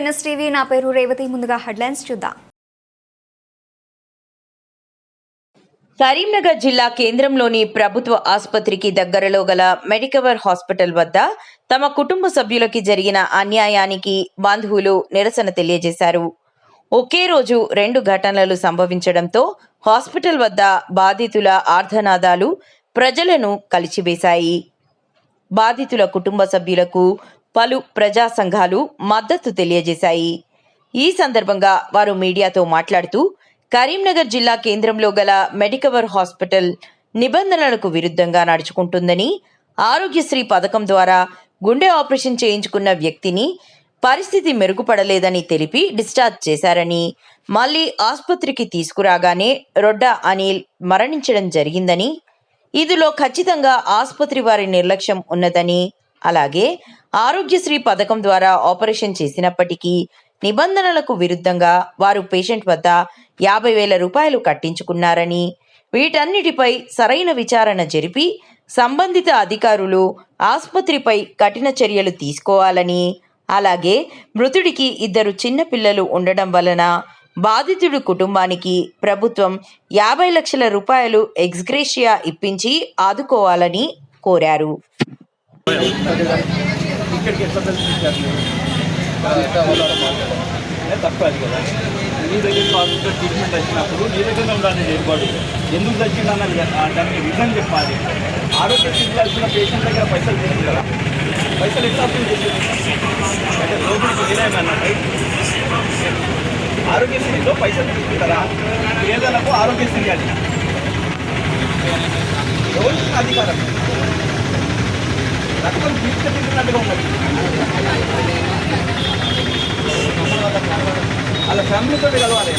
NSTV నా పేరు రేవతి. ముందుగా హెడ్లైన్స్ చూద్దాం. కరీంనగర్ జిల్లా కేంద్రంలోని ప్రభుత్వ ఆసుపత్రికి దగ్గరలో గల మెడికవర్ హాస్పిటల్ వద్ద తమ కుటుంబ సభ్యులకి జరిగిన అన్యాయానికి బంధువులు నిరసన తెలియజేశారు. ఒకే రోజు రెండు ఘటనలు సంభవించడంతో హాస్పిటల్ వద్ద బాధితుల ఆర్ధనాదాలు ప్రజలను కలిచివేశాయి. బాధితుల కుటుంబ సభ్యులకు పలు ప్రజా సంఘాలు మద్దతు తెలియజేశాయి. ఈ సందర్భంగా వారు మీడియాతో మాట్లాడుతూ కరీంనగర్ జిల్లా కేంద్రంలో గల మెడికవర్ హాస్పిటల్ నిబంధనలకు విరుద్ధంగా నడుచుకుంటుందని ఆరోగ్యశ్రీ పథకం ద్వారా గుండె ఆపరేషన్ చేయించుకున్న వ్యక్తిని పరిస్థితి మెరుగుపడలేదని తెలిపి డిశ్చార్జ్ చేశారని మళ్ళీ ఆసుపత్రికి తీసుకురాగానే రొడ్డా అనిల్ మరణించడం జరిగిందని ఇందులో ఖచ్చితంగా ఆసుపత్రి వారి నిర్లక్ష్యం ఉన్నదని అలాగే ఆరోగ్యశ్రీ పథకం ద్వారా ఆపరేషన్ చేసినప్పటికీ నిబంధనలకు విరుద్ధంగా వారు పేషెంట్ వద్ద యాభై వేల రూపాయలు కట్టించుకున్నారని వీటన్నిటిపై సరైన విచారణ జరిపి సంబంధిత అధికారులు ఆసుపత్రిపై కఠిన చర్యలు తీసుకోవాలని అలాగే మృతుడికి ఇద్దరు చిన్నపిల్లలు ఉండడం వలన బాధితుడి కుటుంబానికి ప్రభుత్వం యాభై లక్షల రూపాయలు ఎక్స్గ్రేషియా ఇప్పించి ఆదుకోవాలని కోరారు. ఇక్కడికి ఎట్లా తెలిసించారు తప్పు అది కదా నీ దగ్గర హాస్పిటల్ ట్రీట్మెంట్ వచ్చినప్పుడు నీ దగ్గర ఉండాలి ఏర్పాటు ఎందుకు తెచ్చిందని దానికి రీజన్ చెప్పాలి ఆరోగ్యశ్రీ వచ్చిన పేషెంట్ దగ్గర పైసలు లేదు కదా పైసలు ఎట్లా అప్లై చేసింది అంటే లోపలికి వేరేమన్నా ఆరోగ్యశ్రీలో పైసలు తీసుకుంటారా? పేదలకు ఆరోగ్యశ్రీ అది. ఎవరికి అధికారం. రక్తం తీసుకెళ్ళినట్టుగా ఉన్నది. వాళ్ళ ఫ్యామిలీతో కలవాలి.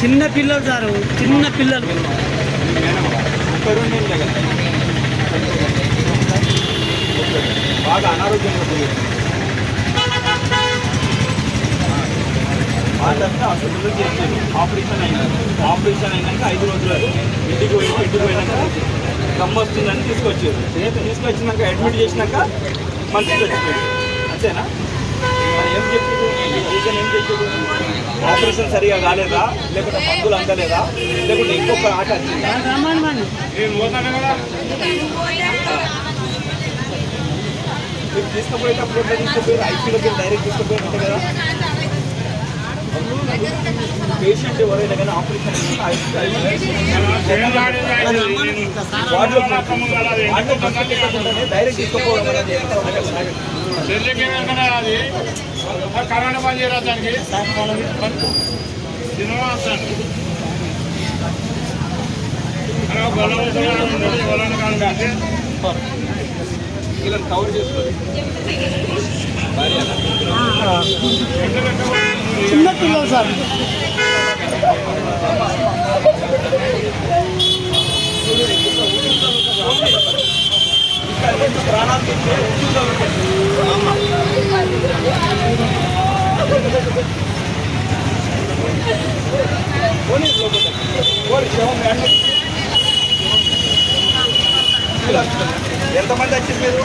చిన్న పిల్లలు సార్ చిన్న పిల్లలు. బాగా అనారోగ్యంగా వాళ్ళంతా హాస్పిటల్లో చేర్చారు ఆపరేషన్ అయింది. ఆపరేషన్ అయినాక ఐదు రోజులు ఇంటికి పోయి ఇంటికి పోయినాక గమ్మ వస్తుందని తీసుకొచ్చారు తీసుకొచ్చినాక అడ్మిట్ చేసినాక మంచిగా వచ్చిపోయింది అంతేనా? ఏం చెప్పారు? రీజన్ ఏం చెప్పారు? ఆపరేషన్ సరిగా కాలేదా? లేకుంటే మందులు అందలేదా? లేకుంటే ఇంకొక ఆట మీరు తీసుకుపోయేటప్పుడు ఎట్లా తీసుకుపోయారు? ఐపీలోకి డైరెక్ట్ తీసుకుపోయినట్టు కదా? పేషెంట్ ఎవరైనా కానీ ఆపరేషన్ డైరెక్ట్ తీసుకుపోవడం అనేది అది కరోనా పని చేయరా దానికి? వీళ్ళని కవర్ చేసుకోవాలి చిన్న పిల్లలు సార్ ప్రాణాలు తీసే పోనీ లోపల పోనీ శవం వేయండి. ఎంతమంది వచ్చింది మీరు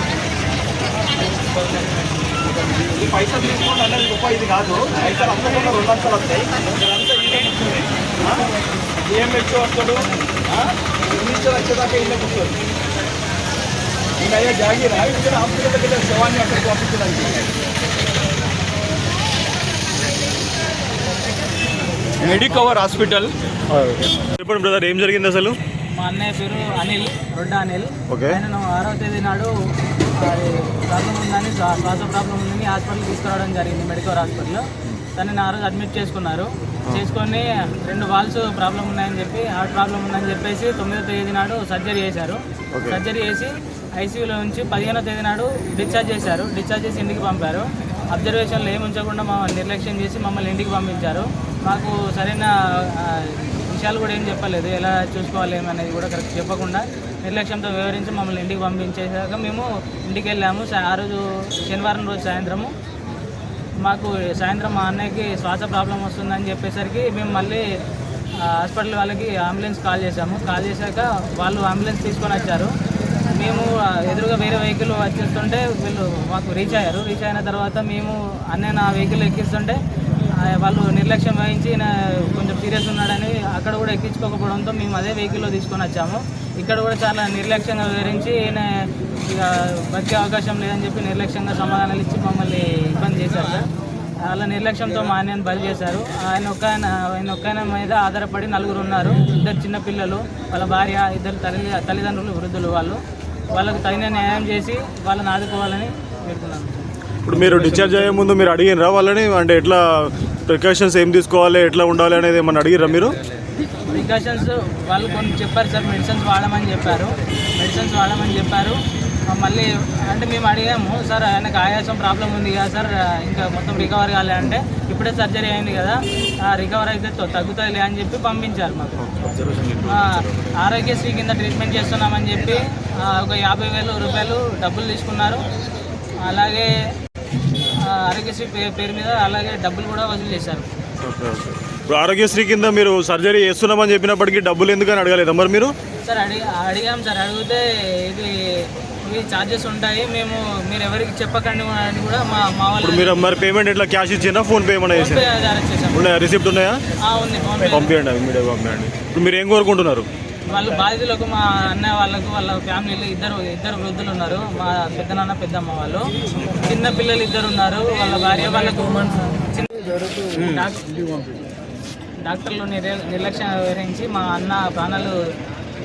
ఈ పైసలు తీసుకోండి అనేది గొప్ప ఇది కాదు. పైసలు అందకుండా రెండు అంతలు వస్తాయి. పెట్టి వస్తాడు మినిస్టర్ వచ్చేదాకా ఈయన కూర్చోడు ఇంకా అయ్యా జాగీరా? ఇక్కడ హాస్పిటల్ దగ్గర శవాన్ని అక్కడికి పంపించడానికి. Medicover hospital. చెప్పండి బ్రదర్ ఏం జరిగింది అసలు? మా అన్నయ్య పేరు అనిల్ రొడ్డ అనిల్. ఓకే. ఆయన ఆరవ తేదీ నాడు శ్వాస ప్రాబ్లం ఉందని హాస్పిటల్ తీసుకురావడం జరిగింది మెడికల్ హాస్పిటల్లో. తనని ఆ రోజు అడ్మిట్ చేసుకున్నారు. చేసుకొని రెండు వాల్స్ ప్రాబ్లం ఉన్నాయని చెప్పి హార్ట్ ప్రాబ్లం ఉందని చెప్పేసి తొమ్మిదో తేదీ నాడు సర్జరీ చేశారు. సర్జరీ చేసి ఐసీయూలో ఉంచి పదిహేనో తేదీ నాడు డిశ్చార్జ్ చేశారు. డిశ్చార్జ్ చేసి ఇంటికి పంపారు. అబ్జర్వేషన్లో ఏమి ఉంచకుండా మమ్మల్ని నిర్లక్ష్యం చేసి మమ్మల్ని ఇంటికి పంపించారు. మాకు సరైన విషయాలు కూడా ఏం చెప్పలేదు. ఎలా చూసుకోవాలి ఏమనేది కూడా కరెక్ట్ చెప్పకుండా నిర్లక్ష్యంతో వివరించి మమ్మల్ని ఇంటికి పంపించేసాక మేము ఇంటికి వెళ్ళాము. ఆ రోజు శనివారం రోజు సాయంత్రము. మాకు సాయంత్రం మా అన్నయ్యకి శ్వాస ప్రాబ్లం వస్తుందని చెప్పేసరికి మేము మళ్ళీ హాస్పిటల్ వాళ్ళకి అంబులెన్స్ కాల్ చేశాము. కాల్ చేశాక వాళ్ళు అంబులెన్స్ తీసుకొని వచ్చారు. మేము ఎదురుగా వేరే వెహికల్ వచ్చేస్తుంటే వీళ్ళు మాకు రీచ్ అయ్యారు. రీచ్ అయిన తర్వాత మేము అన్నయ్య నా వెహికల్ ఎక్కిస్తుంటే వాళ్ళు నిర్లక్ష్యం వహించి కొంచెం సీరియస్ ఉన్నాడని అక్కడ కూడా ఎక్కించుకోకపోవడంతో మేము అదే వెహికల్లో తీసుకొని వచ్చాము. ఇక్కడ కూడా చాలా నిర్లక్ష్యంగా వివరించి ఈయన ఇక బతికే అవకాశం లేదని చెప్పి నిర్లక్ష్యంగా సమాధానాలు ఇచ్చి మమ్మల్ని ఇబ్బంది చేశారు సార్. అలా నిర్లక్ష్యంతో మా ఆయనను బలి చేశారు. ఆయన ఒక్క ఆయన ఆయన ఒక్క ఆయన మీద ఆధారపడి నలుగురు ఉన్నారు. ఇద్దరు చిన్నపిల్లలు వాళ్ళ భార్య ఇద్దరు తల్లి తల్లిదండ్రులు వృద్ధులు వాళ్ళు. వాళ్ళకు తగిన న్యాయం చేసి వాళ్ళని ఆదుకోవాలని పెడుతున్నాను ఇప్పుడు మీరు డిశ్చార్జ్ అయ్యే ముందు మీరు అడిగినరా వాళ్ళని? అంటే ఎట్లా ప్రికాషన్స్ ఏం తీసుకోవాలి ఎట్లా ఉండాలి అనేది ఏమన్నా అడిగిరా మీరు? ప్రికాషన్స్ వాళ్ళు కొన్ని చెప్పారు సార్ మెడిసిన్స్ వాడమని చెప్పారు. మెడిసిన్స్ వాడమని చెప్పారు. మళ్ళీ అంటే మేము అడిగాము సార్ ఆయనకు ఆయాసం ప్రాబ్లం ఉంది కదా సార్ ఇంకా మొత్తం రికవర్ కాలే అంటే ఇప్పుడే సర్జరీ అయింది కదా రికవర్ అయితే తో- తగ్గుతుందిలే అని చెప్పి పంపించారు మాకు. ఆరోగ్యశ్రీ కింద ట్రీట్మెంట్ చేస్తున్నామని చెప్పి ఒక యాభై వేలు రూపాయలు డబ్బులు తీసుకున్నారు. అలాగే ఆరోగ్యశ్రీ పేరు మీద అలాగే డబ్బులు కూడా వసూలు చేశారు. Okay okay. ఇప్పుడు ఆరోగ్యశ్రీ కింద మీరు సర్జరీ చేస్తున్నామని చెప్పినప్పటికీ డబ్బులు ఎందుకని అడగలేదా మరి మీరు? సార్ అడిగి అడిగాం సార్. అడిగితే ఇది ఇవి ఛార్జెస్ ఉంటాయి. మేము మీరు ఎవరికి చెప్పకండి అని కూడా మా మా వాళ్ళు మీరు మరి పేమెంట్ ఎట్లా? క్యాష్ ఇచ్చినా ఫోన్ పే ఏమైనా చేసారా ఉన్నాయా? రిసిప్ట్ ఉన్నాయా? ఉంది. పంపించండి పంపించండి ఇప్పుడు మీరు ఏం కోరుకుంటున్నారు? వాళ్ళు బాధితులకు మా అన్నయ్య వాళ్ళకు వాళ్ళ ఫ్యామిలీలో ఇద్దరు ఇద్దరు వృద్ధులు ఉన్నారు. మా పెద్దనాన్న పెద్దమ్మ వాళ్ళు. చిన్న పిల్లలు ఇద్దరు ఉన్నారు. వాళ్ళ భార్య వాళ్ళకు డాక్టర్లు నిర్- నిర్లక్ష్యం వివరించి మా అన్న ప్రాణాలు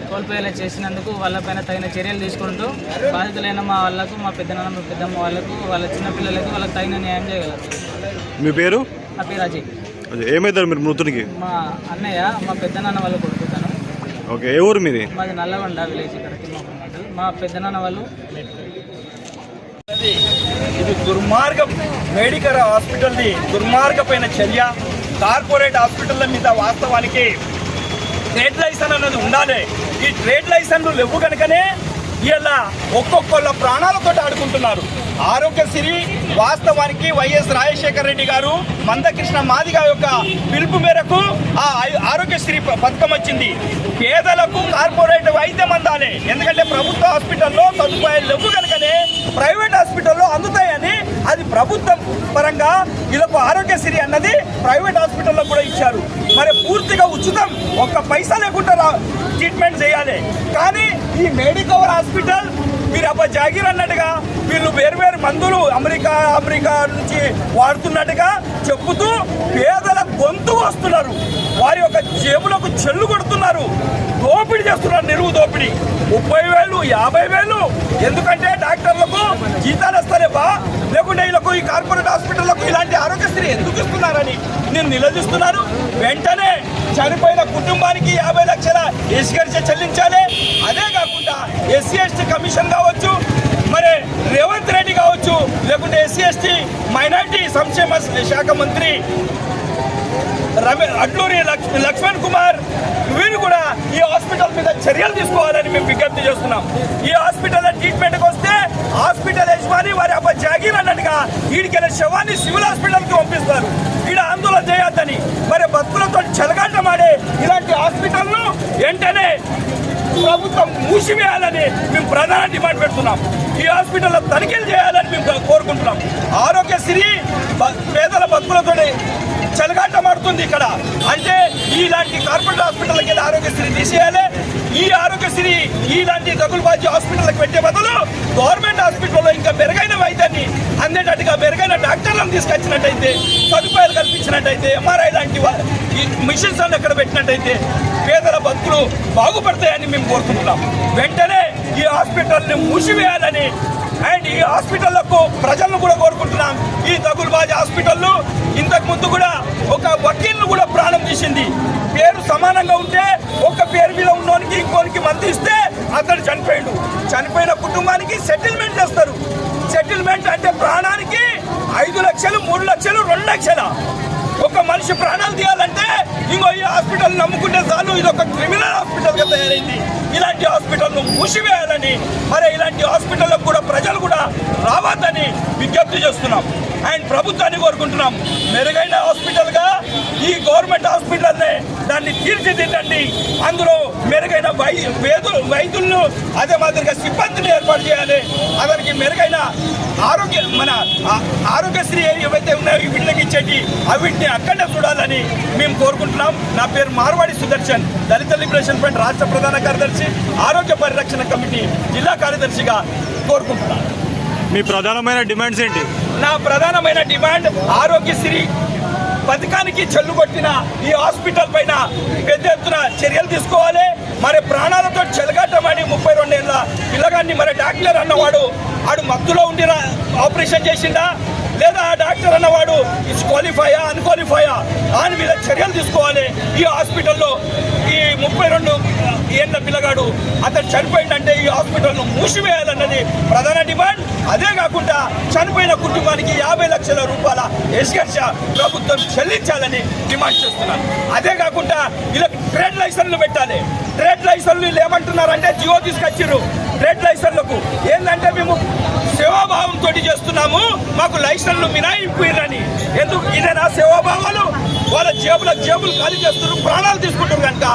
కోల్పోయేలా చేసినందుకు వాళ్ళపైన తగిన చర్యలు తీసుకుంటూ బాధితులైన మా వాళ్ళకు మా పెద్దనాన్న మా పెద్దమ్మ వాళ్ళకు వాళ్ళ చిన్న పిల్లలకు వాళ్ళకి తగిన న్యాయం చేయగలరు మీ పేరు? నా పేరు అజయ్. అదే ఏమవుతారు మీరు మృతునికి? మా అన్నయ్య మా పెద్దనాన్న వాళ్ళు కొడుకుతాను ఓకే ఏ ఊరు మీది? మాది నల్లగొండ విలేజ్ ఇక్కడ మా పెద్దనాన్న వాళ్ళు ఇది దుర్మార్గం మెడికల్ హాస్పిటల్ది దుర్మార్గమైన చర్య. కార్పొరేట్ హాస్పిటల్ల మీద వాస్తవానికి ట్రేడ్ లైసెన్స్ అనేది ఉండాలి. ఈ ట్రేడ్ లైసెన్లు లేవు కనుకనే ఇలా ఒక్కొక్కళ్ళ ప్రాణాలతో ఆడుకుంటున్నారు. ఆరోగ్యశ్రీ వాస్తవానికి వైఎస్ రాజశేఖర రెడ్డి గారు మందకృష్ణ మాదిగ యొక్క పిలుపు మేరకు ఆ ఆరోగ్యశ్రీ పథకం వచ్చింది. పేదలకు కార్పొరేట్ వైద్యం అందాలి. ఎందుకంటే ప్రభుత్వ హాస్పిటల్లో సదుపాయాలు లేవు కనుకనే ప్రైవేట్ హాస్పిటల్లో అందుతాయని అది ప్రభుత్వం పరంగా ఇదొక ఆరోగ్యశ్రీ అన్నది ప్రైవేట్ హాస్పిటల్లో కూడా ఇచ్చారు. మరి పూర్తిగా ఉచితం ఒక్క పైసా లేకుండా ట్రీట్మెంట్ చేయాలి. కానీ ఈ మెడికవర్ హాస్పిటల్ మీరు అబ్బా జాగీర్ అన్నట్టుగా వీళ్ళు వేరు వేరు మందులు అమెరికా అమెరికా నుంచి వాడుతున్నట్టుగా చెబుతూ పేదల గొంతు వస్తున్నారు. వారి యొక్క జేబులకు చెల్లు కొడుతున్నారు. దోపిడీ చేస్తున్నారు నిలువు దోపిడీ. ముప్పై వేలు యాభై వేలు. ఎందుకంటే డాక్టర్లకు జీతాలు వస్తారేబా లేకుంటే వీళ్ళకు ఈ కార్పొరేట్ హాస్పిటల్లకు ఇలాంటి ఆరోగ్యశ్రీ ఎందుకు ఇస్తున్నారని నేను నిలదీస్తున్నాను. వెంటనే చనిపోయిన కుటుంబానికి యాభై లక్షల ఎస్గరిచ చెల్లించాలి. అదే కాకుండా ఎస్సీ ఎస్టీ కమిషన్ కావచ్చు మరి రేవంత్ రెడ్డి కావచ్చు లేకుంటే ఎస్సీ ఎస్టీ మైనార్టీ సంక్షేమ శాఖ మంత్రి రమే అడ్లూరి లక్ష్మణ్ కుమార్ వీరు కూడా ఈ హాస్పిటల్ మీద చర్యలు తీసుకోవాలని మేము విజ్ఞప్తి చేస్తున్నాం. ఈ హాస్పిటల్ ట్రీట్మెంట్కి వస్తే హాస్పిటల్ యజమాని వారి అబ్బాయి జాగీర్ అన్నట్టుగా వీడికెళ్ళిన శవాన్ని సివిల్ హాస్పిటల్కి పంపిస్తారు. ఈడ ఆందోళన చేయొద్దని. మరి బతుకులతో చెలగాటమాడే ఇలాంటి హాస్పిటల్ను వెంటనే ప్రభుత్వం మూసివేయాలని మేము ప్రధాన డిమాండ్ పెడుతున్నాం. ఈ హాస్పిటల్లో తనిఖీలు చేయాలని మేము కోరుకుంటున్నాం. ఆరోగ్యశ్రీ పేదల బతుకులతో చెలగాటమాడుతుంది ఇక్కడ. అంటే ఇలాంటి కార్పొరేట్ హాస్పిటల్కి వెళ్ళి ఆరోగ్యశ్రీ తీసేయాలి. ఈ ఆరోగ్యశ్రీ ఇలాంటి దగులుబాజీ హాస్పిటల్కి పెట్టే బదులు గవర్నమెంట్ హాస్పిటల్లో ఇంకా మెరుగైన వైద్యాన్ని అందేటట్టుగా మెరుగైన డాక్టర్లను తీసుకొచ్చినట్టయితే సదుపాయాలు కల్పించినట్టయితే ఎంఆర్ఐ లాంటి ఈ మిషన్స్ అన్ని అక్కడ పెట్టినట్టయితే పేదల బతుకులు బాగుపడతాయని మేము కోరుకుంటున్నాం. వెంటనే ఈ హాస్పిటల్ని మూసివేయాలని అండ్ ఈ హాస్పిటళ్ళకు ప్రజలను కూడా కోరుకుంటున్నాం. ఈ దగుల్బాజ్ హాస్పిటల్ ఇంతకు ముందు కూడా ఒక వకీల్ను కూడా ప్రాణం తీసింది. పేరు సమానంగా ఉంటే ఒక పేరు మీద ఉన్నోనికి ఇంకోనికి మంది ఇస్తే అతడు చనిపోయాడు. చనిపోయిన కుటుంబానికి సెటిల్మెంట్ చేస్తారు. సెటిల్మెంట్ అంటే ప్రాణానికి ఐదు లక్షలు మూడు లక్షలు రెండు లక్షల. ఒక మనిషి ప్రాణాలు తీయాలంటే ఇంకో ఈ హాస్పిటల్ నమ్ముకుంటే చాలు. ఇది ఒక క్రిమినల్ హాస్పిటల్గా తయారైంది. ఇలాంటి హాస్పిటల్ను మూసివేయాలని మరి ఇలాంటి హాస్పిటల్లకు కూడా ప్రజలు కూడా రావద్దని విజ్ఞప్తి చేస్తున్నాం. అండ్ ప్రభుత్వాన్ని కోరుకుంటున్నాం. మెరుగైన హాస్పిటల్గా ఈ గవర్నమెంట్ హాస్పిటల్నే దాన్ని తీర్చిదిద్దండి. అందులో మెరుగైన వై వేదులు వైద్యులను అదే మాదిరిగా సిబ్బందిని ఏర్పాటు చేయాలి. అతనికి మెరుగైన ఆరోగ్య మన ఆరోగ్యశ్రీ ఏవైతే ఉన్నాయో వీటికి ఇచ్చేటి అవిటిని అక్కడే చూడాలని మేము కోరుకుంటున్నాం. నా పేరు మార్వాడి సుదర్శన్. దళిత లిబరేషన్ ఫ్రంట్ రాష్ట్ర ప్రధాన కార్యదర్శి ఆరోగ్య పరిరక్షణ కమిటీ జిల్లా కార్యదర్శిగా కోరుకుంటున్నాను. మీ ప్రధానమైన డిమాండ్స్ ఏంటి? నా ప్రధానమైన డిమాండ్ ఆరోగ్యశ్రీ పథకానికి చెల్లుగొట్టిన ఈ హాస్పిటల్ పైన పెద్ద ఎత్తున చర్యలు తీసుకోవాలి. మరి ప్రాణాలతో చెలగాటమని ముప్పై రెండేళ్ళ పిల్లగాన్ని మరి డాక్టర్ అన్నవాడు ఆడు మత్తులో ఉండి ఆపరేషన్ చేసిండా? లేదా ఆ డాక్టర్ అన్నవాడు ఇస్ క్వాలిఫయా అన్క్వాలిఫయా దాని మీద చర్యలు తీసుకోవాలి. ఈ హాస్పిటల్లో ఈ ముప్పై రెండు ఏళ్ళ పిల్లగాడు అతను చనిపోయిందంటే ఈ హాస్పిటల్ను మూసివేయాలన్నది ప్రధాన డిమాండ్. అదే కాకుండా చనిపోయిన కుటుంబానికి యాభై లక్షల రూపాయల ఎస్గర్ష ప్రభుత్వం చెల్లించాలని డిమాండ్ చేస్తున్నారు. అదే కాకుండా వీళ్ళకి ట్రేడ్ లైసెన్స్లు పెట్టాలి. ట్రేడ్ లైసెన్స్లు వీళ్ళు ఏమంటున్నారంటే జియో తీసుకొచ్చిర్రు. ట్రేడ్ లైసెన్స్లకు. ఏంటంటే మేము సేవాభావంతో చేస్తున్నాము. మాకు లైసెన్స్లు మినాయింపు ఇవ్వరని ఎందుకు ఇదేనా సేవాభావాలు. వాళ్ళ జేబుల జేబులు ఖాళీ చేస్తున్నారు. ప్రాణాలు తీసుకుంటారు కనుక.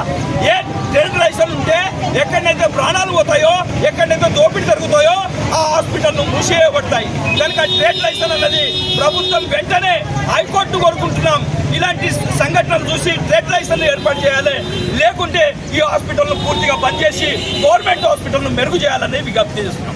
ఏ ట్రేడ్ లైసెన్స్ ఉంటే ఎక్కడైతే ప్రాణాలు పోతాయో ఎక్కడైతే దోపిడీ జరుగుతాయో ఆ హాస్పిటల్ను మూసేయబడతాయి. కనుక ట్రేడ్ లైసెన్స్ అన్నది ప్రభుత్వం వెంటనే హైకోర్టు కోరుకుంటున్నాం. ఇలాంటి సంఘటనలు చూసి ట్రేడ్ లైసెన్స్ ఏర్పాటు చేయాలి. లేకుంటే ఈ హాస్పిటల్ను పూర్తిగా బంద్ చేసి గవర్నమెంట్ హాస్పిటల్ను మెరుగు చేయాలని విజ్ఞప్తి చేస్తున్నాం.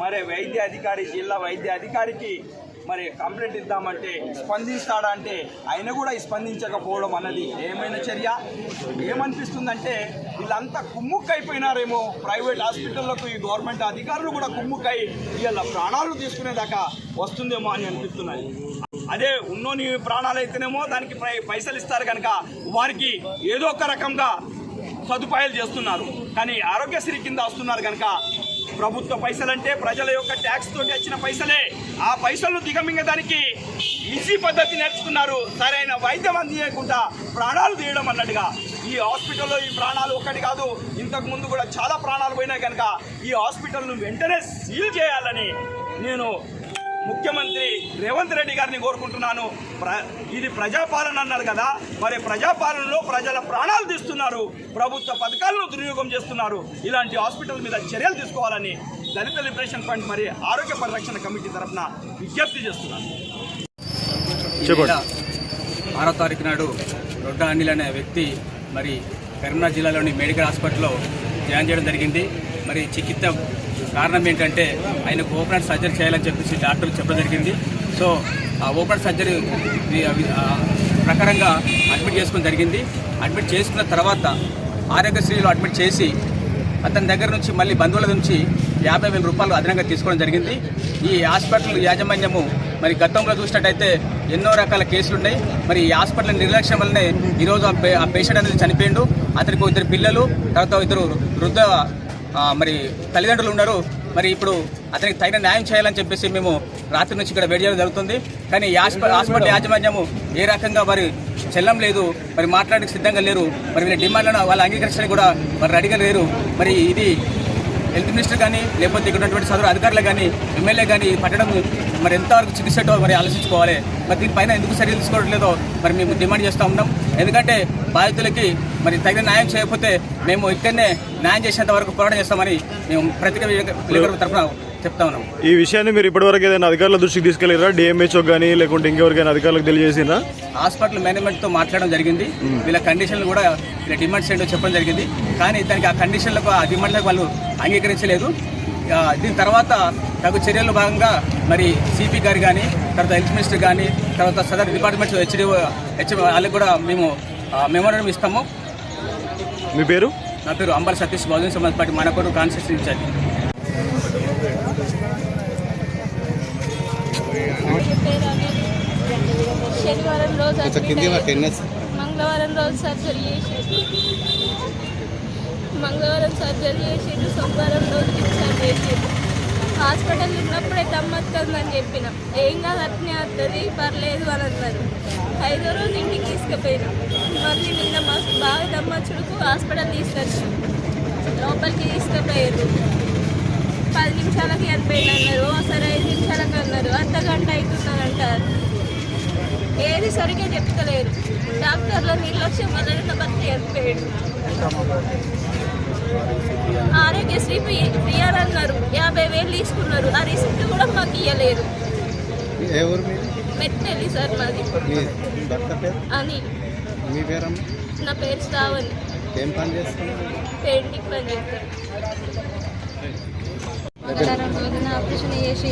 మరి వైద్య అధికారి జిల్లా వైద్య అధికారికి మరి కంప్లైంట్ ఇద్దామంటే స్పందిస్తాడా అంటే ఆయన కూడా స్పందించకపోవడం అన్నది ఏమైనా చర్య? ఏమనిపిస్తుందంటే వీళ్ళంతా కుమ్ముక్కైపోయినారేమో ప్రైవేట్ హాస్పిటల్లకు ఈ గవర్నమెంట్ అధికారులు కూడా కుమ్ముక్కై వీళ్ళ ప్రాణాలు తీసుకునేదాకా వస్తుందేమో అని అనిపిస్తున్నాయి. అదే ఉన్నోని ప్రాణాలు అయితేనేమో దానికి పై- పైసలు ఇస్తారు కనుక వారికి ఏదో ఒక రకంగా సదుపాయాలు చేస్తున్నారు. కానీ ఆరోగ్యశ్రీ కింద వస్తున్నారు కనుక ప్రభుత్వ పైసలంటే ప్రజల యొక్క ట్యాక్స్ తోటి వచ్చిన పైసలే. ఆ పైసలను దిగమింగడానికి ఈజీ పద్ధతి నేర్చుకున్నారు. సరైన వైద్యం అందించకుండా ప్రాణాలు తీయడం అన్నట్టుగా. ఈ హాస్పిటల్లో ఈ ప్రాణాలు ఒక్కటి కాదు ఇంతకు ముందు కూడా చాలా ప్రాణాలు పోయినాయి కనుక ఈ హాస్పిటల్ను వెంటనే సీల్ చేయాలని నేను ముఖ్యమంత్రి రేవంత్ రెడ్డి గారిని కోరుకుంటున్నాను. ప్ర ఇది ప్రజాపాలన అన్నారు కదా మరి ప్రజాపాలనలో ప్రజల ప్రాణాలు తీస్తున్నారు. ప్రభుత్వ పథకాలను దుర్వినియోగం చేస్తున్నారు. ఇలాంటి హాస్పిటల్ మీద చర్యలు తీసుకోవాలని దళిత లిబరేషన్ ఫండ్ మరి ఆరోగ్య పరిరక్షణ కమిటీ తరఫున విజ్ఞప్తి చేస్తున్నాను ఆరో తారీఖు నాడు రొడ్డ అనిల్ అనే వ్యక్తి మరి కరీంనగర్ జిల్లాలోని మెడికల్ హాస్పిటల్లో జాయిన్ చేయడం జరిగింది. మరి చికిత్స కారణం ఏంటంటే ఆయనకు ఓపెన్ సర్జరీ చేయాలని చెప్పేసి డాక్టర్లు చెప్పడం జరిగింది. సో ఆ ఓపెన్ సర్జరీ ప్రకారంగా అడ్మిట్ చేసుకోవడం జరిగింది. అడ్మిట్ చేసుకున్న తర్వాత ఆరోగ్యశ్రీలో అడ్మిట్ చేసి అతని దగ్గర నుంచి మళ్ళీ బంధువుల నుంచి యాభై వేల రూపాయలు అదనంగా తీసుకోవడం జరిగింది. ఈ హాస్పిటల్ యాజమాన్యము మరి గతంలో చూసినట్టయితే ఎన్నో రకాల కేసులు ఉన్నాయి. మరి ఈ హాస్పిటల్ నిర్లక్ష్యం వల్లనే ఈరోజు ఆ పేషెంట్ అనేది చనిపోయిండు. అతనికి ఇద్దరు పిల్లలు తర్వాత ఇద్దరు వృద్ధ మరి తల్లిదండ్రులు ఉన్నారు. మరి ఇప్పుడు అతనికి తగిన న్యాయం చేయాలని చెప్పేసి మేము రాత్రి నుంచి ఇక్కడ వేడి చేయడం జరుగుతుంది. కానీ హాస్పిటల్ యాజమాన్యము ఏ రకంగా మరి చెల్లం లేదు మరి మాట్లాడడానికి సిద్ధంగా లేరు మరి వీళ్ళ డిమాండ్లను వాళ్ళు అంగీకరించడానికి కూడా మరి రెడీగా లేరు. మరి ఇది హెల్త్ మినిస్టర్ కానీ లేకపోతే ఇక్కడ ఉన్నటువంటి సదరు అధికారులు కానీ ఎమ్మెల్యే కానీ పట్టడం మరి ఎంతవరకు చికిత్సటో మరి ఆలోచించుకోవాలి. మరి దీనిపైన ఎందుకు చర్యలు తీసుకోవట్లేదో మరి మేము డిమాండ్ చేస్తూ ఉన్నాం. ఎందుకంటే బాధితులకి మరి తగిన న్యాయం చేయకపోతే మేము ఇక్కడనే న్యాయం చేసేంత వరకు పోరాటం చేస్తామని మేము ప్రతిక తరఫున చెప్తా ఉన్నాం. ఈ విషయాన్ని మీరు ఇప్పటివరకు ఏదైనా అధికారుల దృష్టికి తీసుకెళ్ళారా? డిఎంహెచ్ఓ కానీ లేకుంటే ఇంకెవరికైనా అధికారులకు తెలియజేసినా హాస్పిటల్ మేనేజ్మెంట్తో మాట్లాడడం జరిగింది. వీళ్ళ కండిషన్లు కూడా వీళ్ళ డిమాండ్స్ ఏంటో చెప్పడం జరిగింది. కానీ దానికి ఆ కండిషన్లకు ఆ డిమాండ్లకు వాళ్ళు అంగీకరించలేదు. దీని తర్వాత తగు చర్యల్లో భాగంగా మరి సిపి గారు కానీ తర్వాత హెల్త్ మినిస్టర్ కానీ తర్వాత సదర్ డిపార్ట్మెంట్స్ హెచ్డిఓ హెచ్ వాళ్ళకి కూడా మేము మెమోరం ఇస్తాము. మీ పేరు? నా పేరు అంబర్ సతీష్ బహుజన్ సమాజ్ పార్టీ మనకోడు కాన్స్టిట్యూషన్ ఇన్ఛార్జ్. శనివారం రోజు. మంగళవారం రోజు సర్జరీ చేసేసి మంగళవారం సర్జరీ చేసిండు సోమవారం రోజు డిశ్చార్జ్ చేసిండు. హాస్పిటల్ ఉన్నప్పుడే దమ్మత్తుందని చెప్పిన. ఏం కాదు అట్నే వస్తుంది పర్లేదు అని అన్నారు. ఐదో రోజు ఇంటికి తీసుకుపోయినాం. మళ్ళీ నిన్న మాకు బాగా దమ్మచ్చుడుకు హాస్పిటల్ తీసుకొచ్చి లోపలికి తీసుకుపోయారు పది నిమిషాలకి చనిపోయింది అన్నారు "ఓ, సరే ఐదు నిమిషాలకి అన్నారు. అర్ధ గంట అవుతుందని ఏది సరిగ్గా చెప్తలేరు. డాక్టర్ల నిర్లక్ష్యం నిన్న భర్త చనిపోయాడు ఆరోగ్యశ్రీ ఫ్రీయర్ అన్నారు యాభై వేలు తీసుకున్నారు. ఆ రిసిప్ట్ కూడా మాకు మీరు మెట్టెలి సార్ మాది. పేరు? అని మీ పేరమ్మ? నా పేరు శ్రావణి. ఏం పని చేస్తున్నారు? పెయింటింగ్ పని చేస్తారు. మంగళవారం రోజున ఆపరేషన్ చేసి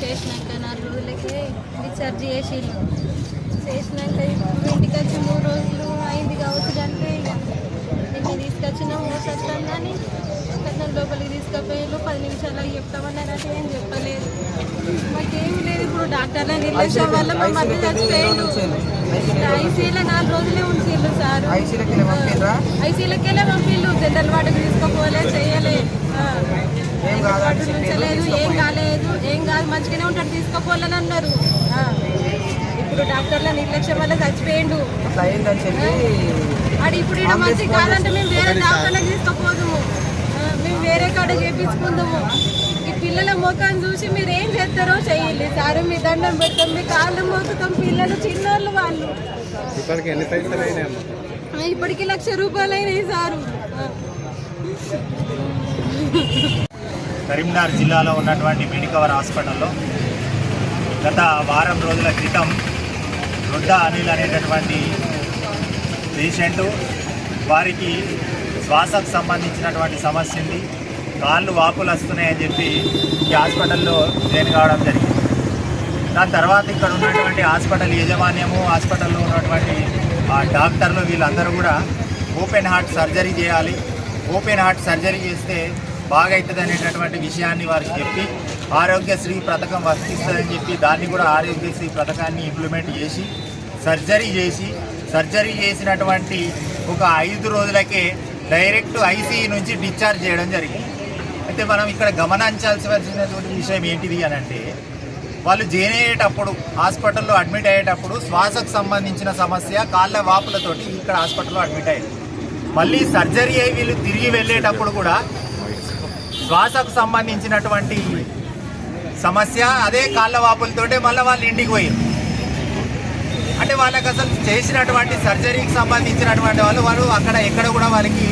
చేసినాక నాలుగు రోజులకే డిశ్చార్జ్ చేసి చేసినాక ఇప్పుడు ఇంటికి వచ్చి మూడు రోజులు అయింది కావచ్చు అంటే ఇక నిన్న తీసుకొచ్చినాం మోసొస్తాం కానీ పెద్దల లోపలికి తీసుకుపోయారు పది నిమిషాలు చెప్తామన్నారంటే ఏం చెప్పలేదు మాకేం లేదు ఇప్పుడు డాక్టర్ల నిర్లక్ష్యం వల్ల మా మధ్య చచ్చిపోయాడు ఐసీలో నాలుగు రోజులే ఉంచిర్రు సార్ ఐసీలకెళ్ళే పంపిల్లు జనరల్ వాటికి తీసుకోపోలే చేయలే. ఏం కాలేదు ఏం కాదు మంచిగానే ఉంటాడు తీసుకోపోలేని అన్నారు. ఇప్పుడు డాక్టర్ల నిర్లక్ష్యం వల్ల చచ్చిపోయిండు. అది ఇప్పుడు ఈడ మంచి కాదంటే మేము వేరే డాక్టర్లకు తీసుకుపోదుము. ఆ, మేము వేరే కాడ చేపించుకుందాము. ఈ పిల్లల ముఖాన్ని చూసి మీరు ఏం చేస్తారో చెయ్యాలి సారు. మీ దండం పెడతాం మీ కాళ్ళు మోకుతాం పిల్లలు చిన్నోళ్ళు వాళ్ళు. ఇప్పటికి లక్ష రూపాయలు అయినాయి సారు. కరీంనగర్ జిల్లాలో ఉన్నటువంటి మెడికవర్ హాస్పిటల్లో గత వారం రోజుల క్రితం రొడ్డ అనిల్ అనేటటువంటి పేషెంట్ వారికి శ్వాసకు సంబంధించినటువంటి సమస్య ఉంది. కాళ్ళు వాపులు వస్తున్నాయని చెప్పి ఈ హాస్పిటల్లో జాయిన్ కావడం జరిగింది. దాని తర్వాత ఇక్కడ ఉన్నటువంటి హాస్పిటల్ యాజమాన్యము హాస్పిటల్లో ఉన్నటువంటి ఆ డాక్టర్లు వీళ్ళందరూ కూడా ఓపెన్ హార్ట్ సర్జరీ చేయాలి. ఓపెన్ హార్ట్ సర్జరీ చేస్తే బాగవుతుంది అనేటటువంటి విషయాన్ని వారికి చెప్పి ఆరోగ్యశ్రీ పథకం వర్తిస్తుందని చెప్పి దాన్ని కూడా ఆరోగ్యశ్రీ పథకాన్ని ఇంప్లిమెంట్ చేసి సర్జరీ చేసి సర్జరీ చేసినటువంటి ఒక ఐదు రోజులకే డైరెక్ట్ ఐసీఈ నుంచి డిశ్చార్జ్ చేయడం జరిగింది. అయితే మనం ఇక్కడ గమనించాల్సివలసినటువంటి విషయం ఏంటిది అని అంటే వాళ్ళు జైన్ అయ్యేటప్పుడు హాస్పిటల్లో అడ్మిట్ అయ్యేటప్పుడు శ్వాసకు సంబంధించిన సమస్య కాళ్ళ వాపులతోటి ఇక్కడ హాస్పిటల్లో అడ్మిట్ అయ్యారు. మళ్ళీ సర్జరీ అయ్యి వీళ్ళు తిరిగి వెళ్ళేటప్పుడు కూడా శ్వాసకు సంబంధించినటువంటి సమస్య అదే కాళ్ళ వాపులతోటే మళ్ళీ వాళ్ళు ఇంటికి పోయారు. అంటే వాళ్ళకి అసలు చేసినటువంటి సర్జరీకి సంబంధించినటువంటి వాళ్ళు వాళ్ళు అక్కడ ఎక్కడ కూడా వాళ్ళకి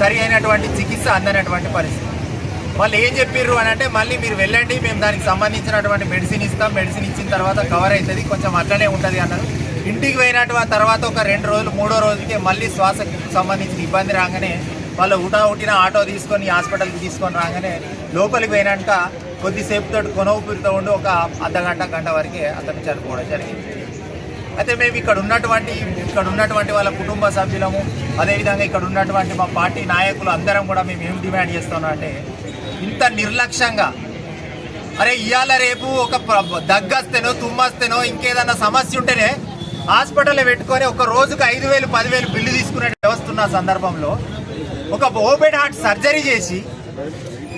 సరి అయినటువంటి చికిత్స అందనటువంటి పరిస్థితి. వాళ్ళు ఏం చెప్పిర్రు అని అంటే మళ్ళీ మీరు వెళ్ళండి మేము దానికి సంబంధించినటువంటి మెడిసిన్ ఇస్తాం మెడిసిన్ ఇచ్చిన తర్వాత కవర్ అవుతుంది కొంచెం అట్లనే ఉంటుంది అన్నారు. ఇంటికి పోయినటువంటి తర్వాత ఒక రెండు రోజులు మూడో రోజుకే మళ్ళీ శ్వాసకు సంబంధించిన ఇబ్బంది రాగానే వాళ్ళు ఊటా ఉట్టిన ఆటో తీసుకొని హాస్పిటల్కి తీసుకొని రాగానే లోపలికి పోయినాక కొద్దిసేపు తోటి ఉండి ఒక అర్ధగంట గంట వరకే అతను చనిపోవడం జరిగింది. అయితే మేము ఇక్కడ ఉన్నటువంటి ఇక్కడ ఉన్నటువంటి వాళ్ళ కుటుంబ సభ్యులము అదేవిధంగా ఇక్కడ ఉన్నటువంటి మా పార్టీ నాయకులు అందరం కూడా మేము ఏం డిమాండ్ చేస్తున్నామంటే ఇంత నిర్లక్ష్యంగా అరే ఇవాళ రేపు ఒక దగ్గస్తేనో తుమ్మస్తేనో ఇంకేదన్నా సమస్య ఉంటేనే హాస్పిటల్లో పెట్టుకొని ఒక రోజుకు ఐదు వేలు పదివేలు బిల్లు తీసుకునే వ్యవస్థ ఉన్న సందర్భంలో ఒక ఓపెన్ హార్ట్ సర్జరీ చేసి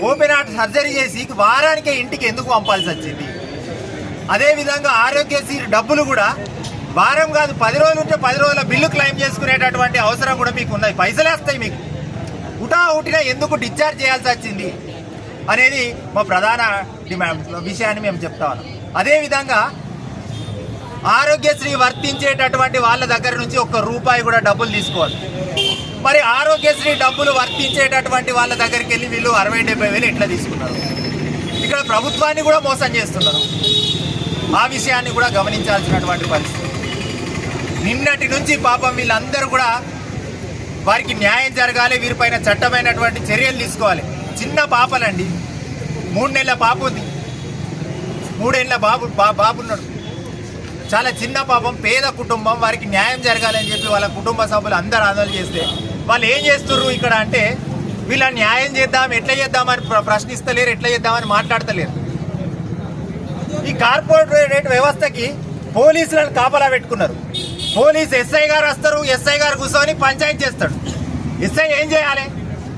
ఓపెన్ హార్ట్ సర్జరీ చేసి వారానికే ఇంటికి ఎందుకు పంపాల్సి వచ్చింది? అదేవిధంగా ఆరోగ్యశ్రీ డబ్బులు కూడా వారం కాదు పది రోజులు ఉంటే పది రోజుల బిల్లు క్లెయిమ్ చేసుకునేటటువంటి అవసరం కూడా మీకు ఉన్నది. పైసలేస్తాయి మీకు. ఉటా ఉటినా ఎందుకు డిశ్చార్జ్ చేయాల్సి వచ్చింది అనేది మా ప్రధాన డిమాండ్ విషయాన్ని మేము చెప్తా ఉన్నాం. అదేవిధంగా ఆరోగ్యశ్రీ వర్తించేటటువంటి వాళ్ళ దగ్గర నుంచి ఒక్క రూపాయి కూడా డబ్బులు తీసుకోవాలి. మరి ఆరోగ్యశ్రీ డబ్బులు వర్తించేటటువంటి వాళ్ళ దగ్గరికి వెళ్ళి వీళ్ళు అరవై డెబ్బై వేలు ఎట్లా తీసుకున్నారు? ఇక్కడ ప్రభుత్వాన్ని కూడా మోసం చేస్తున్నారు. ఆ విషయాన్ని కూడా గమనించాల్సినటువంటి పరిస్థితి. నిన్నటి నుంచి పాపం వీళ్ళందరూ కూడా వారికి న్యాయం జరగాలి వీరిపైన చట్టమైనటువంటి చర్యలు తీసుకోవాలి. చిన్న పాపలండి. మూడు నెలల పాప ఉంది. మూడేళ్ళ బాబు బాబున్నాడు. చాలా చిన్న పాపం పేద కుటుంబం వారికి న్యాయం జరగాలని చెప్పి వాళ్ళ కుటుంబ సభ్యులు అందరూ ఆందోళన చేస్తే వాళ్ళు ఏం చేస్తుర్రు ఇక్కడ అంటే వీళ్ళ న్యాయం చేద్దాం ఎట్లా చేద్దామని ప్ర- ప్రశ్నిస్తలేరు ఎట్లా చేద్దామని మాట్లాడతలేరు. ఈ కార్పొరేట్ వ్యవస్థకి పోలీసులను కాపలా పెట్టుకున్నారు. పోలీస్ ఎస్ఐ గారు వస్తారు ఎస్ఐ గారు కూర్చొని పంచాయతీ చేస్తాడు. ఎస్ఐ ఏం చేయాలి?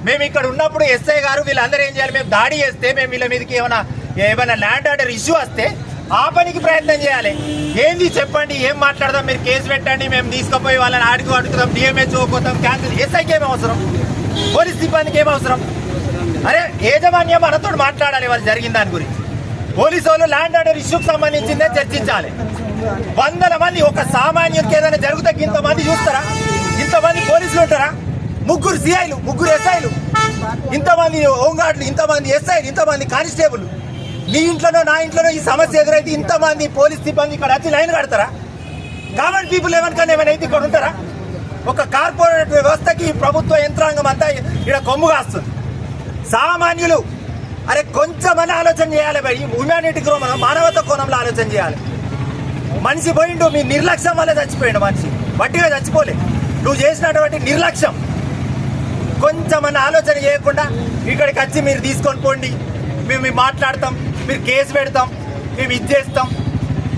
మేము ఇక్కడ ఉన్నప్పుడు ఎస్ఐ గారు వీళ్ళందరూ ఏం చేయాలి? మేము దాడి చేస్తే మేము వీళ్ళ మీదకి ఏమైనా ఏమైనా ల్యాండ్ ఆర్డర్ ఇష్యూ వస్తే ఆ పనికి ప్రయత్నం చేయాలి. ఏంది చెప్పండి ఏం మాట్లాడదాం? మీరు కేసు పెట్టండి మేము తీసుకుపోయి వాళ్ళని ఆడికి అడుగుతాం డిఎంహెచ్ఓ పోతాం క్యాన్సిల్ ఎస్ఐకి ఏం అవసరం? పోలీస్ సిబ్బందికి ఏం అవసరం? అరే యాజమాన్యం మనతో మాట్లాడాలి వాళ్ళు జరిగిన దాని గురించి. పోలీసు వాళ్ళు ల్యాండ్ ఆర్డర్ ఇష్యూకి సంబంధించిందే చర్చించాలి. వందల మంది ఒక సామాన్యుడికి ఏదైనా జరిగితే ఇంతమంది చూస్తారా? ఇంతమంది పోలీసులు ఉంటారా? ముగ్గురు సిఐలు ముగ్గురు ఎస్ఐలు ఇంతమంది హోంగార్డులు ఇంతమంది ఎస్ఐలు ఇంతమంది కానిస్టేబుల్ నీ ఇంట్లోనో నా ఇంట్లోనో ఈ సమస్య ఎదురైతే ఇంతమంది పోలీస్ సిబ్బంది ఇక్కడ వచ్చి లైన్ కడతారా? కామన్ పీపుల్ ఏమనుకన్నా ఏమైనా అయితే ఇక్కడ ఉంటారా? ఒక కార్పొరేట్ వ్యవస్థకి ప్రభుత్వ యంత్రాంగం అంతా ఇక్కడ కొమ్ము కాస్తుంది. సామాన్యులు అరే కొంచెమని ఆలోచన చేయాలి భయ్. హ్యూమానిటీ కోణం మానవత కోణంలో ఆలోచన చేయాలి. మనిషి పోయిండు మీ నిర్లక్ష్యం వల్ల చచ్చిపోయిండు మనిషి. వట్టిగా చచ్చిపోలే. నువ్వు చేసినటువంటి నిర్లక్ష్యం. కొంచెమని ఆలోచన చేయకుండా ఇక్కడికి వచ్చి మీరు తీసుకొని పోండి. మేము మాట్లాడతాం. మీరు కేసు పెడతాం మేము ఇది చేస్తాం.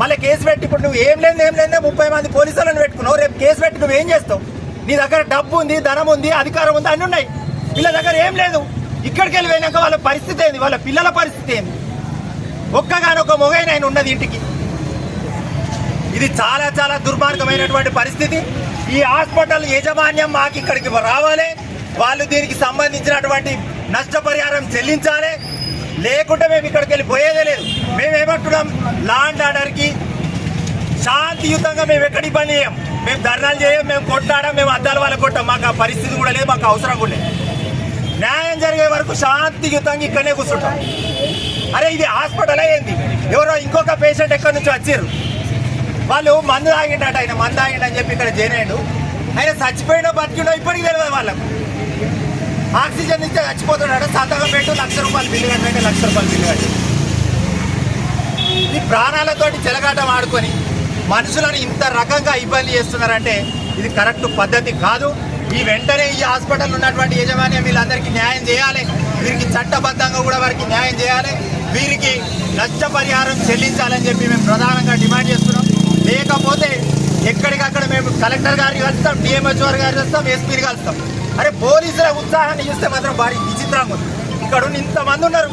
మళ్ళీ కేసు పెట్టి ఇప్పుడు నువ్వు ఏం లేదు ఏం లేదు ముప్పై మంది పోలీసులను పెట్టుకున్నావు. రేపు కేసు పెట్టి నువ్వు ఏం చేస్తావు? నీ దగ్గర డబ్బు ఉంది ధనం ఉంది అధికారం ఉంది అన్నీ ఉన్నాయి. వీళ్ళ దగ్గర ఏం లేదు. ఇక్కడికి వెళ్ళి పోయినాక వాళ్ళ పరిస్థితి ఏంది? వాళ్ళ పిల్లల పరిస్థితి ఏంది? ఒక్కగానొక్క మొగైన ఆయన ఉన్నది ఇంటికి. ఇది చాలా చాలా దుర్మార్గమైనటువంటి పరిస్థితి. ఈ హాస్పిటల్ యాజమాన్యం మాకు ఇక్కడికి రావాలి. వాళ్ళు దీనికి సంబంధించినటువంటి నష్టపరిహారం చెల్లించాలి. లేకుంటే మేము ఇక్కడికి వెళ్ళి పోయేదే లేదు. మేము ఏమంటున్నాం? లాండ్ ఆర్డర్కి శాంతియుతంగా మేము ఎక్కడికి పని చేయం? మేము ధర్నాలు చేయం మేము కొట్టాడం మేము అద్దాల వాళ్ళ కొట్టాం. మాకు ఆ పరిస్థితి కూడా లేదు మాకు అవసరం కూడా లేదు. న్యాయం జరిగే వరకు శాంతియుతంగా ఇక్కడనే కూర్చుంటాం. అరే ఇది హాస్పిటల్ అయ్యింది. ఎవరో ఇంకొక పేషెంట్ ఎక్కడి నుంచి వచ్చారు వాళ్ళు మందు తాగిండట ఆయన మందు తాగిండని చెప్పి ఇక్కడ చేరాడు ఆయన చచ్చిపోయినా బతికిండో ఇప్పటికి తెలియదు వాళ్ళకు. ఆక్సిజన్ ఇస్తే చచ్చిపోతున్నాడు. సతగా పెట్టు లక్ష రూపాయలు బిల్లు కట్టంటే లక్ష రూపాయలు బిల్లు కట్టి ఈ ప్రాణాలతోటి చెలగాటం ఆడుకొని మనుషులను ఇంత రకంగా ఇబ్బంది చేస్తున్నారంటే ఇది కరెక్ట్ పద్ధతి కాదు. ఈ వెంటనే ఈ హాస్పిటల్ ఉన్నటువంటి యజమాన్యం వీళ్ళందరికీ న్యాయం చేయాలి. వీరికి చట్టబద్ధంగా కూడా వారికి న్యాయం చేయాలి. వీరికి నష్టపరిహారం చెల్లించాలని చెప్పి మేము ప్రధానంగా డిమాండ్ చేస్తున్నాం. లేకపోతే ఎక్కడికక్కడ మేము కలెక్టర్ గారికి కలుస్తాం డిఎంహెచ్ఓ గారికి కలుస్తాం ఎస్పీని కలుస్తాం. అరే పోలీసుల ఉత్సాహాన్ని చూస్తే మాత్రం భారీ విచిత్రంగా ఉంది. ఇక్కడ ఉన్న ఇంతమంది ఉన్నారు.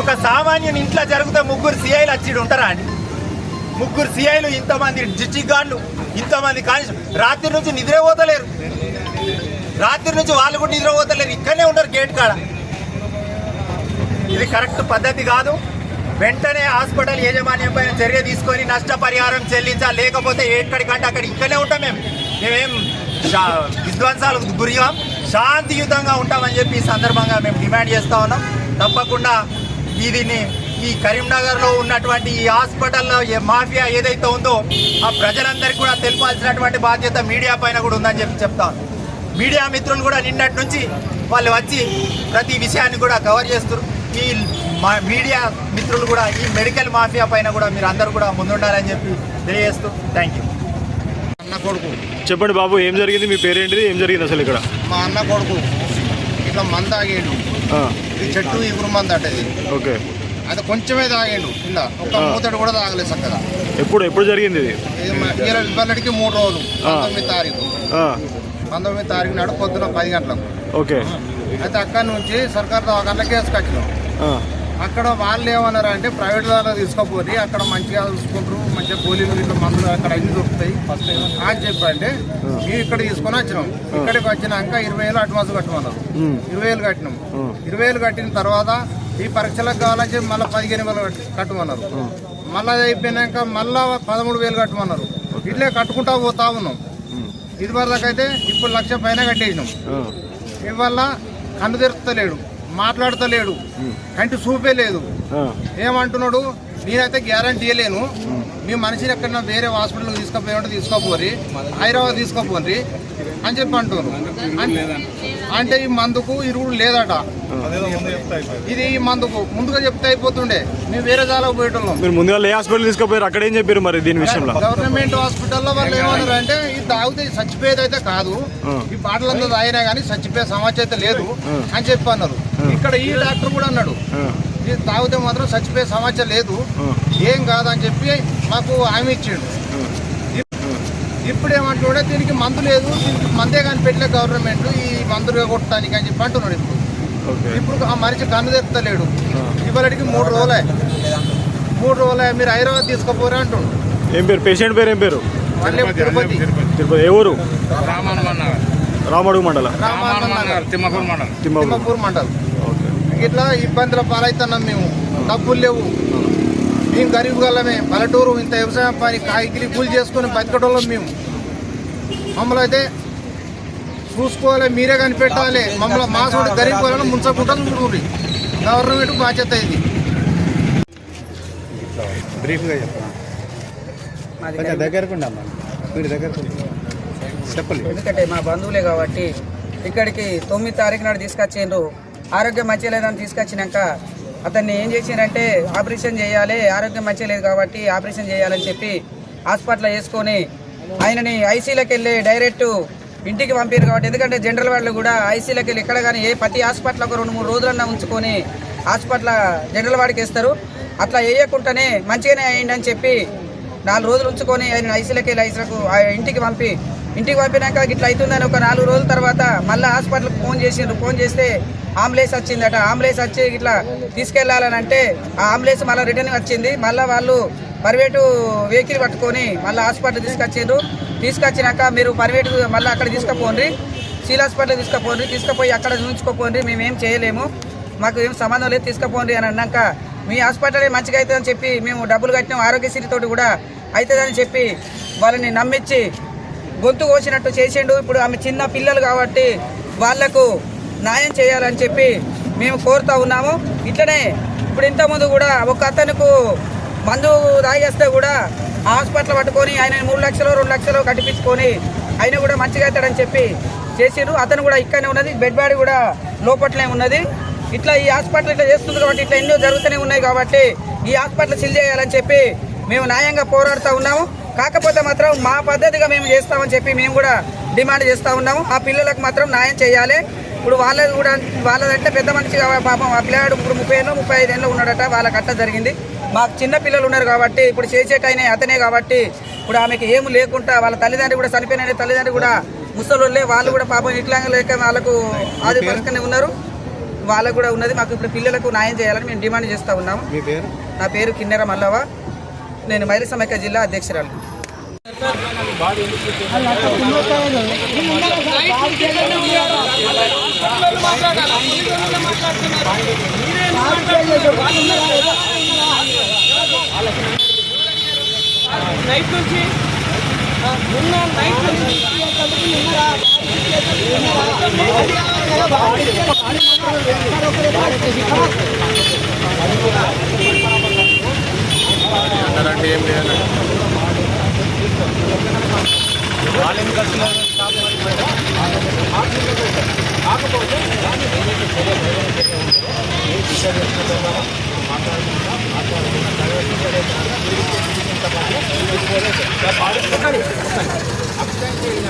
ఒక సామాన్యుని ఇంట్లో జరిగితే ముగ్గురు సిఐలు వచ్చి ఉంటారా అని. ముగ్గురు సిఐలు ఇంతమంది డిస్టిక్ గార్డులు ఇంతమంది కానిస్ రాత్రి నుంచి నిద్రపోతలేరు. రాత్రి నుంచి వాళ్ళు కూడా నిద్రపోతలేరు. ఇక్కడనే ఉంటారు గేట్ కాడ. ఇది కరెక్ట్ పద్ధతి కాదు. వెంటనే హాస్పిటల్ యాజమాన్యం పైన చర్య తీసుకొని నష్టపరిహారం చెల్లించాలి లేకపోతే ఎక్కడికంటే అక్కడ ఇక్కడనే ఉంటాం మేము. మేమేం విధ్వంసాలకు గురిగాం శాంతియుతంగా ఉంటామని చెప్పి ఈ సందర్భంగా మేము డిమాండ్ చేస్తా ఉన్నాం. తప్పకుండా దీన్ని ఈ కరీంనగర్లో ఉన్నటువంటి ఈ హాస్పిటల్లో ఏ మాఫియా ఏదైతే ఉందో ఆ ప్రజలందరికీ కూడా తెలిపాల్సినటువంటి బాధ్యత మీడియా పైన కూడా ఉందని చెప్పి చెప్తాను మీడియా మిత్రులు కూడా నిన్నటి నుంచి వాళ్ళు వచ్చి ప్రతి విషయాన్ని కూడా కవర్ చేస్తారు ఈ మా మీడియా మిత్రులు కూడా ఈ మెడికల్ మాఫియా పైన కూడా మీరు అందరూ కూడా ముందుండాలని చెప్పి తెలియజేస్తూ థ్యాంక్ యూ అన్న కొడుకు. చెప్పండి బాబు ఏం జరిగింది? మీ పేరేంటిది? ఏం జరిగింది అసలు ఇక్కడ? మా అన్న కొడుకు. ఇట్లా మంద తాగిండు. ఆ, ఇది చెట్టు ఇగురు మంద అంటది ఓకే. అది కొంచెమే తాగిండు. కింద. ఒక్క ఆ. మూతడు కూడా తాగలేదు చక్కగా. ఎప్పుడు ఎప్పుడు జరిగింది ఇది? మా- మూడు రోజులు. పంతొమ్మిది తారీఖు. ఆ, పంతొమ్మిది తారీఖు నాడు పొద్దున పది గంటలకు. ఓకే. అయితే అక్కడి నుంచి సర్కార్ దవాఖాన కేసు కట్టినాం. ఆ, అక్కడ వాళ్ళు ఏమన్నారు అంటే ప్రైవేట్ దాకా తీసుకోపోతే అక్కడ మంచిగా చూసుకుంటారు మంచిగా గోళీలు ఇట్లా మందులు అక్కడ అన్ని దొరుకుతాయి. ఫస్ట్ అని చెప్పి అంటే మేము ఇక్కడ తీసుకొని వచ్చినాం. ఇక్కడికి వచ్చినాక ఇరవై వేలు అడ్వాన్స్ కట్టమన్నారు ఇరవై వేలు కట్టినాం. ఇరవై వేలు కట్టిన తర్వాత ఈ పరీక్షలకు కావాలని చెప్పి మళ్ళీ పదిహేను వేలు కట్- కట్టమన్నారు మళ్ళీ అది అయిపోయినాక మళ్ళా పదమూడు వేలు కట్టమన్నారు ఇట్లే కట్టుకుంటా పోతా ఉన్నాం. ఇది వరకైతే ఇప్పుడు లక్ష పైన కట్టేసినాం. ఇవల్ల కన్ను తెరుస్తలేడు. మాట్లాడతలేడు. కంటి చూపే లేదు. ఏమంటున్నాడు? నేనైతే గ్యారంటీ ఇవ్వలేను మీ మనిషిని ఎక్కడన్నా వేరే హాస్పిటల్కి తీసుకుపోయి తీసుకోపోరి హైదరాబాద్ తీసుకోపోరి అని చెప్పి అంటున్నారు అంటే ఈ మందుకు ఇరుగుడు లేదట. ఇది ఈ మందుకు. ముందుగా చెప్తే అయిపోతుండే. మేము వేరే జాలకు పోయేటోళ్ళం. మీరు ముందుగా ఏ హాస్పిటల్ తీసుకుపోయారు. అక్కడ ఏం చెప్పారు మరి దీని విషయంలో? గవర్నమెంట్ హాస్పిటల్లో వాళ్ళు ఏమన్నారు అంటే ఇది తాగితే చచ్చిపోయేది అయితే కాదు ఈ బాటలంతా తాగినా కానీ చచ్చిపోయే సమాచారం అయితే లేదు అని చెప్పి అన్నారు. ఇక్కడ ఈ డాక్టర్ కూడా అన్నాడు. ఇది తాగితే మాత్రం చచ్చిపోయే సమాచారం లేదు. ఏం కాదని చెప్పి మాకు హామీ ఇచ్చిండు. ఇప్పుడు ఏమంటుండే దీనికి మందు లేదు. దీనికి మందే కానీ పెట్టలే గవర్నమెంట్. ఈ మందులు కొట్టడానికి అని చెప్పి అంటున్నాడు ఇప్పుడు. ఓకే. ఇప్పుడు ఆ మనిషి కన్ను తెత్తలేడు. ఇవాళకి మూడు రోజులే. మూడు రోజులే మీరు హైదరాబాద్ తీసుకుపోరా అంటుండు ఏం పేరు? పేషెంట్ పేరు ఏం పేరు? తిరుపతి తిరుపతి. ఏ ఊరు? మండల. రామానంద నగర్ తిమ్మపూర్ మండలం. తిమ్మాపూర్ మండల్. ఇట్లా ఇబ్బందుల పాలవుతున్నాం మేము. డబ్బులు లేవు. మేము గరీబ్ గల్లమే పల్లెటూరు ఇంత వ్యవసాయం పని కాయకిలి కూలి చేసుకుని బతికటోళ్ళం మేము. మమ్మల్ని అయితే చూసుకోవాలి మీరే కనిపెట్టాలి. మమ్మల్ని మాసోటి గరీబ్ వాళ్ళని ముంచకుండా చూడండి గవర్నమెంట్ బాధ్యత ఇది. ఎందుకంటే మా బంధువులే కాబట్టి ఇక్కడికి తొమ్మిది తారీఖు నాడు తీసుకొచ్చిండ్రు. ఆరోగ్యం మంచిగా లేదని తీసుకొచ్చినాక అతన్ని ఏం చేసిండ్రంటే ఆపరేషన్ చేయాలి ఆరోగ్యం మంచిగా లేదు కాబట్టి ఆపరేషన్ చేయాలని చెప్పి హాస్పిటల్ వేసుకొని ఆయనని ఐసీలోకి వెళ్ళి డైరెక్ట్ ఇంటికి పంపారు కాబట్టి ఎందుకంటే జనరల్ వాళ్ళు కూడా ఐసీలోకి వెళ్ళి ఎక్కడ కానీ ఏ ప్రతి హాస్పిటల్ ఒక రెండు మూడు రోజులన్నా ఉంచుకొని హాస్పిటల్ జనరల్ వాడికి వేస్తారు. అట్లా వేయకుండానే మంచిగానే అయ్యిందని చెప్పి నాలుగు రోజులు ఉంచుకొని ఆయన ఐసీలోకి వెళ్ళి ఐసీలకు ఇంటికి పంపి ఇంటికి పంపినాక ఇట్లా అవుతుందని ఒక నాలుగు రోజుల తర్వాత మళ్ళీ హాస్పిటల్కి ఫోన్ చేసిండ్రు. ఫోన్ చేస్తే అంబులెన్స్ వచ్చిందట. అంబులెన్స్ వచ్చి ఇట్లా తీసుకెళ్ళాలని అంటే ఆ అంబులెన్స్ మళ్ళీ రిటర్న్ వచ్చింది. మళ్ళీ వాళ్ళు ప్రైవేటు వెహికల్ పట్టుకొని మళ్ళీ హాస్పిటల్ తీసుకొచ్చిండ్రు. తీసుకొచ్చినాక మీరు ప్రైవేట్ మళ్ళీ అక్కడ తీసుకుపోండి సీల్ హాస్పిటల్ తీసుకుపోండి తీసుకుపోయి అక్కడ చూపించుకోపోండి ఏం చేయలేము. మాకు ఏం సంబంధం లేదు. తీసుకుపోండి అని అన్నాక మీ హాస్పిటలే మంచిగా అవుతుందని చెప్పి మేము డబ్బులు కట్టినాం. ఆరోగ్యశ్రీ తోటి కూడా అవుతుందని చెప్పి వాళ్ళని నమ్మించి గొంతు కోసినట్టు చేసిండు. ఇప్పుడు ఆమె చిన్న పిల్లలు కాబట్టి వాళ్ళకు న్యాయం చేయాలని చెప్పి మేము కోరుతా ఉన్నాము. ఇట్లనే ఇప్పుడు ఇంతకుముందు కూడా ఒక అతనుకు మందు తాగేస్తే కూడా హాస్పిటల్ పట్టుకొని ఆయన మూడు లక్షలు రెండు లక్షలు కట్టిపించుకొని ఆయన కూడా మంచిగా అవుతాడని చెప్పి చేసిండ్రు. అతను కూడా ఇక్కడనే ఉన్నది బెడ్ బాడీ కూడా లోపట్లే ఉన్నది. ఇట్లా ఈ హాస్పిటల్ ఇట్లా చేస్తుంది కాబట్టి ఇట్లా ఎన్నో జరుగుతూనే ఉన్నాయి కాబట్టి ఈ హాస్పిటల్ సిల్ చేయాలని చెప్పి మేము న్యాయంగా పోరాడుతూ ఉన్నాము. కాకపోతే మాత్రం మా పద్ధతిగా మేము చేస్తామని చెప్పి మేము కూడా డిమాండ్ చేస్తూ ఉన్నాము. ఆ పిల్లలకు మాత్రం న్యాయం చేయాలి. ఇప్పుడు వాళ్ళది కూడా వాళ్ళదంటే పెద్ద మనిషి కాబట్టి పాపం ఆ పిల్లాడు ఇప్పుడు ముప్పై ఏళ్ళు ముప్పై ఐదు ఏళ్ళు ఉన్నాడట వాళ్ళ కట్ట జరిగింది. మాకు చిన్న పిల్లలు ఉన్నారు కాబట్టి ఇప్పుడు చేసేటైనా అతనే కాబట్టి ఇప్పుడు ఆమెకి ఏమి లేకుండా వాళ్ళ తల్లిదండ్రులు కూడా చనిపోయిన తల్లిదండ్రులు కూడా ముసలోళ్ళే వాళ్ళు కూడా పాపం ఇట్లా లేక వాళ్ళకు ఆదిపరుచుకుని ఉన్నారు. వాళ్ళకు కూడా ఉన్నది. మాకు ఇప్పుడు పిల్లలకు న్యాయం చేయాలని మేము డిమాండ్ చేస్తూ ఉన్నాము. నా పేరు కిన్నెర మల్లవ నేను మైలి సమైక్య జిల్లా అధ్యక్షురాలు. నైట్ నుంచి నిన్న నైట్ నుంచి వాళ్ళు ఎందుకు కాకపోతే దాన్ని ఏదైతే చర్యలు ఏదైతే ఉంటుందో ఏ దిశ ద్వారా మాట్లాడుకుంటా మాట్లాడుకుంటా చదివేసిన పాటు అబ్స్టెంట్